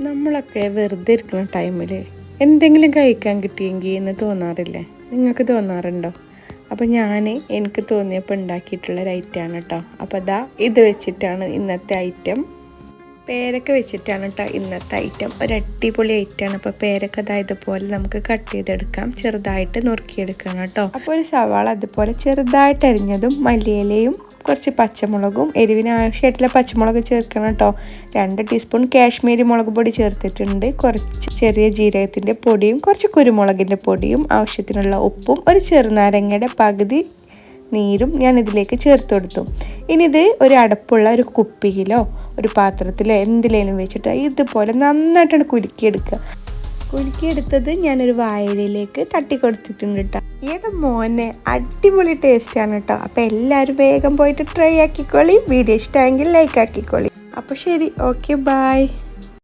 നമ്മളൊക്കെ വെറുതെ ഇരിക്കുന്ന ടൈമിൽ എന്തെങ്കിലും കഴിക്കാൻ കിട്ടിയെങ്കിൽ എന്ന് തോന്നാറില്ലേ? നിങ്ങൾക്ക് തോന്നാറുണ്ടോ? അപ്പോൾ ഞാൻ എനിക്ക് തോന്നിയപ്പോൾ ഉണ്ടാക്കിയിട്ടുള്ള ഒരു ഐറ്റമാണ് കേട്ടോ അപ്പോൾ അതാ ഇത് വെച്ചിട്ടാണ് ഇന്നത്തെ ഐറ്റം പേരക്ക വെച്ചിട്ടാണ് കേട്ടോ ഇന്നത്തെ ഐറ്റം ഒരു അടിപൊളി ഐറ്റമാണ് അപ്പോൾ പേരക്ക അതാ ഇതുപോലെ നമുക്ക് കട്ട് ചെയ്തെടുക്കാം. ചെറുതായിട്ട് നുറുക്കിയെടുക്കണം കേട്ടോ അപ്പോൾ ഒരു സവാള അതുപോലെ ചെറുതായിട്ട് അരിഞ്ഞതും മല്ലിയിലയും കുറച്ച് പച്ചമുളകും എരിവിന് ആവശ്യമായിട്ടുള്ള പച്ചമുളക് ചേർക്കണം കേട്ടോ രണ്ട് ടീസ്പൂൺ കാശ്മീരി മുളക് പൊടി ചേർത്തിട്ടുണ്ട്. കുറച്ച് ചെറിയ ജീരകത്തിന്റെ പൊടിയും കുറച്ച് കുരുമുളകിന്റെ പൊടിയും ആവശ്യത്തിനുള്ള ഉപ്പും ഒരു ചെറുനാരങ്ങയുടെ പകുതി നീരും ഞാൻ ഇതിലേക്ക് ചേർത്ത് കൊടുത്തു. ഇനി ഇത് ഒരു അടപ്പുള്ള ഒരു കുപ്പിയിലോ ഒരു പാത്രത്തിലോ എന്തിലേലും വെച്ചിട്ട് ഇതുപോലെ നന്നായിട്ടാണ് കുലുക്കിയെടുക്കുക. കുലുക്കിയെടുത്തത് ഞാനൊരു വായലയിലേക്ക് തട്ടി കൊടുത്തിട്ടുണ്ട് കേട്ടോ. ഈയുടെ മോനെ അടിപൊളി ടേസ്റ്റാണ് കേട്ടോ. അപ്പോൾ എല്ലാവരും വേഗം പോയിട്ട് ട്രൈ ആക്കിക്കോളി. വീഡിയോ ഇഷ്ടമെങ്കിൽ ലൈക്ക് ആക്കിക്കോളി. അപ്പോൾ ശരി ഓക്കെ ബായ്